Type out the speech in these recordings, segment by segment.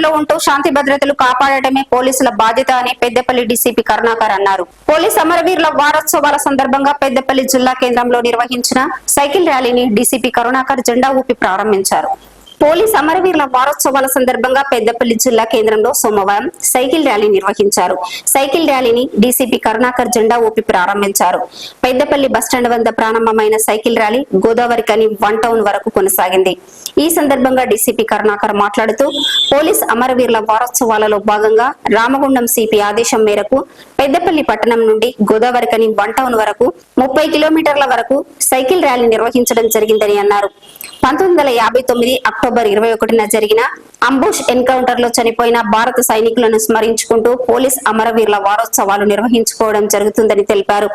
అందుబాటులో ఉంటూ శాంతి భద్రతలు కాపాడటమే పోలీసుల బాధ్యత అని పెద్దపల్లి డీసీపీ కరుణాకర్ అన్నారు. పోలీస్ అమరవీరుల వారోత్సవాల సందర్భంగా పెద్దపల్లి జిల్లా కేంద్రంలో నిర్వహించిన సైకిల్ ర్యాలీని డీసీపీ కరుణాకర్ జెండా ఊపి ప్రారంభించారు. పోలీస్ అమరవీరుల వారోత్సవాల సందర్భంగా పెద్దపల్లి జిల్లా కేంద్రంలో సోమవారం సైకిల్ ర్యాలీ నిర్వహించారు. సైకిల్ ర్యాలీని డీసీపీ కరుణాకర్ జెండా ఊపి ప్రారంభించారు. పెద్దపల్లి బస్టాండ్ వద్ద ప్రారంభమైన సైకిల్ ర్యాలీ గోదావరి కని వన్ టౌన్ వరకు కొనసాగింది. ఈ సందర్భంగా డీసీపీ కరుణాకర్ మాట్లాడుతూ పోలీస్ అమరవీరుల వారోత్సవాలలో భాగంగా రామగుండం సిపి ఆదేశం మేరకు పెద్దపల్లి పట్టణం నుండి గోదావరి కని వన్ టౌన్ వరకు ముప్పై కిలోమీటర్ల వరకు సైకిల్ ర్యాలీ నిర్వహించడం జరిగిందని అన్నారు. పంతొమ్మిది వందల యాభై తొమ్మిది అక్టోబర్ ఇరవై ఒకటిన జరిగిన అంబుష్ ఎన్కౌంటర్లో చనిపోయిన భారత సైనికులను స్మరించుకుంటూ పోలీస్ అమరవీరుల వారోత్సవాలు నిర్వహించుకోవడం జరుగుతుందని తెలిపారు.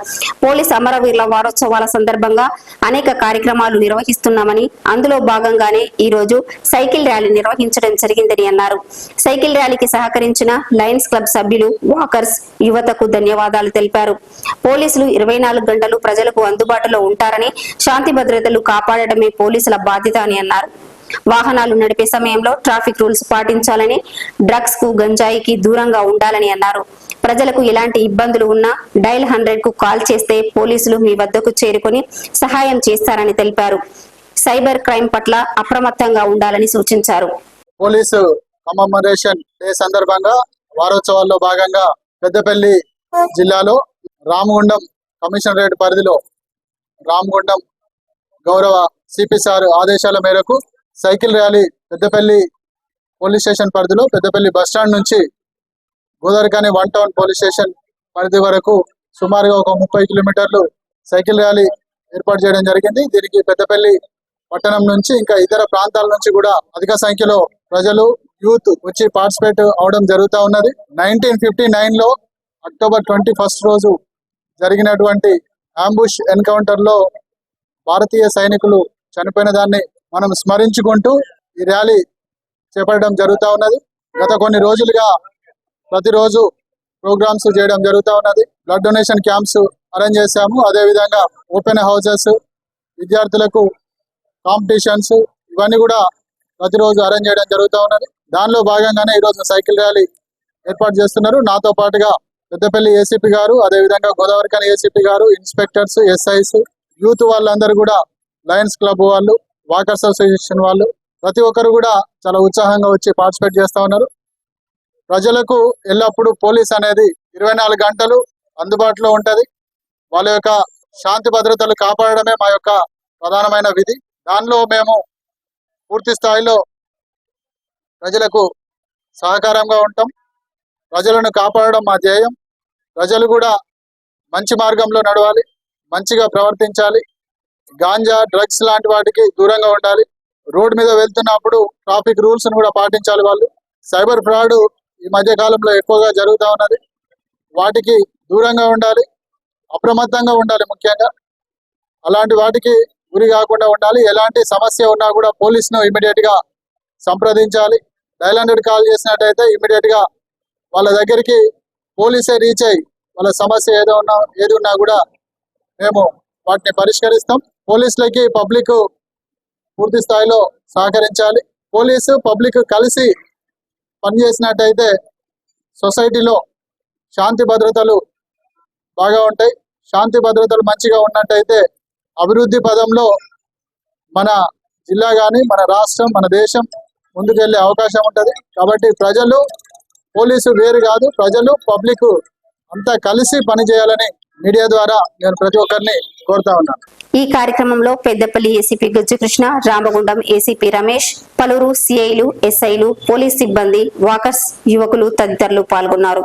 పోలీస్ అమరవీరుల వారోత్సవాల సందర్భంగా అనేక కార్యక్రమాలు నిర్వహిస్తున్నామని అందులో భాగంగానే ఈ రోజు సైకిల్ ర్యాలీ నిర్వహించడం జరిగిందని అన్నారు. సైకిల్ ర్యాలీకి సహకరించిన లయన్స్ క్లబ్ సభ్యులు వాకర్స్ యువతకు ధన్యవాదాలు తెలిపారు. పోలీసులు ఇరవై నాలుగు గంటలు ప్రజలకు అందుబాటులో ఉంటారని శాంతి భద్రతలు కాపాడటమే పోలీసుల బాధ్యత అని అన్నారు. వాహనాలు నడిపే సమయంలో ట్రాఫిక్ రూల్స్ పాటించాలని డ్రగ్స్కు గంజాయికి దూరంగా ఉండాలని అన్నారు. ప్రజలకు ఎలాంటి ఇబ్బందులు ఉన్నా డైల్ హండ్రెడ్కు కాల్ చేస్తే పోలీసులు మీ వద్దకు చేరుకొని సహాయం చేస్తారని తెలిపారు. సైబర్ క్రైమ్ పట్ల అప్రమత్తంగా ఉండాలని సూచించారు. పోలీసు కమమరేషన్ డే సందర్భంగా వారోత్సవాల్లో భాగంగా పెద్దపల్లి జిల్లాలో రామగుండం కమిషనరేట్ పరిధిలో రామగుండం గౌరవ సిపి సార్ ఆదేశాల మేరకు cycle rally Peddapalli police station పరిధిలో పెద్దపల్లి బస్ స్టాండ్ నుంచి Godavarikhani one town police station పరిధి వరకు సుమారుగా ఒక ముప్పై కిలోమీటర్లు సైకిల్ ర్యాలీ ఏర్పాటు చేయడం జరిగింది. దీనికి పెద్దపల్లి పట్టణం నుంచి ఇంకా ఇతర ప్రాంతాల నుంచి కూడా అధిక సంఖ్యలో ప్రజలు యూత్ వచ్చి పార్టిసిపేట్ అవడం జరుగుతూ ఉన్నది. నైన్టీన్ ఫిఫ్టీ నైన్లో అక్టోబర్ ట్వంటీ ఫస్ట్ రోజు జరిగినటువంటి అంబుష్ ఎన్కౌంటర్లో భారతీయ సైనికులు చనిపోయిన దాన్ని మనం స్మరించుకుంటూ ఈ ర్యాలీ చేపట్టడం జరుగుతూ ఉన్నది. గత కొన్ని రోజులుగా ప్రతిరోజు ప్రోగ్రామ్స్ చేయడం జరుగుతూ ఉన్నది. బ్లడ్ డొనేషన్ క్యాంప్స్ అరేంజ్ చేశాము. అదే విధంగా ఓపెన్ హౌసెస్ విద్యార్థులకు కాంపిటీషన్స్ ఇవన్నీ కూడా ప్రతిరోజు అరేంజ్ చేయడం జరుగుతూ ఉన్నది. దానిలో భాగంగానే ఈరోజు సైకిల్ ర్యాలీ ఏర్పాటు చేస్తున్నారు. నాతో పాటుగా పెద్దపల్లి ఏసీపీ గారు అదే విధంగా గోదావరికని ఏసీపీ గారు ఇన్స్పెక్టర్స్ ఎస్ఐస్ యూత్ వాళ్ళందరూ కూడా లయన్స్ క్లబ్ వాళ్ళు వాకర్స్ అసోసియేషన్ వాళ్ళు ప్రతి ఒక్కరు కూడా చాలా ఉత్సాహంగా వచ్చి పార్టిసిపేట్ చేస్తూ ఉన్నారు. ప్రజలకు ఎల్లప్పుడూ పోలీస్ అనేది ఇరవై నాలుగు గంటలు అందుబాటులో ఉంటుంది. వాళ్ళ యొక్క శాంతి భద్రతలు కాపాడడమే మా యొక్క ప్రధానమైన విధి. దానిలో మేము పూర్తి స్థాయిలో ప్రజలకు సహకారంగా ఉంటాం. ప్రజలను కాపాడడం మా ధ్యేయం. ప్రజలు కూడా మంచి మార్గంలో నడవాలి. మంచిగా ప్రవర్తించాలి. గాంజా డ్రగ్స్ లాంటి వాటికి దూరంగా ఉండాలి. రోడ్ మీద వెళ్తున్నప్పుడు ట్రాఫిక్ రూల్స్ కూడా పాటించాలి వాళ్ళు. సైబర్ ఫ్రాడ్ ఈ మధ్య కాలంలో ఎక్కువగా జరుగుతూ ఉన్నది. వాటికి దూరంగా ఉండాలి. అప్రమత్తంగా ఉండాలి ముఖ్యంగా. అలాంటి వాటికి గురి కాకుండా ఉండాలి. ఎలాంటి సమస్య ఉన్నా కూడా పోలీసును ఇమీడియట్గా సంప్రదించాలి. డైల్ హండ్రెడ్ కాల్ చేసినట్టయితే ఇమీడియట్గా వాళ్ళ దగ్గరికి పోలీసే రీచ్ అయ్యి వాళ్ళ సమస్య ఏదో ఉన్నా ఏది ఉన్నా కూడా మేము వాటిని పరిష్కరిస్తాం. పోలీసులకి పబ్లిక్ పూర్తి స్థాయిలో సహకరించాలి. పోలీసు పబ్లిక్ కలిసి పనిచేసినట్టయితే సొసైటీలో శాంతి భద్రతలు బాగా ఉంటాయి. శాంతి భద్రతలు మంచిగా ఉన్నట్టయితే అభివృద్ధి పదంలో మన జిల్లా కానీ మన రాష్ట్రం మన దేశం ముందుకెళ్ళే అవకాశం ఉంటుంది. కాబట్టి ప్రజలు పోలీసు వేరు కాదు. ప్రజలు పబ్లిక్ అంతా కలిసి పనిచేయాలని మీడియా ద్వారా నేను ప్రతి ఒక్కరిని కోరుతా ఉన్నాను. ఈ కార్యక్రమంలో పెద్దపల్లి ఏసీపీ గజ్జకృష్ణ రామగుండం ఏసీపీ రమేష్ పలువురు సిఐలు ఎస్ఐలు పోలీస్ సిబ్బంది వాకర్స్ యువకులు తదితరులు పాల్గొన్నారు.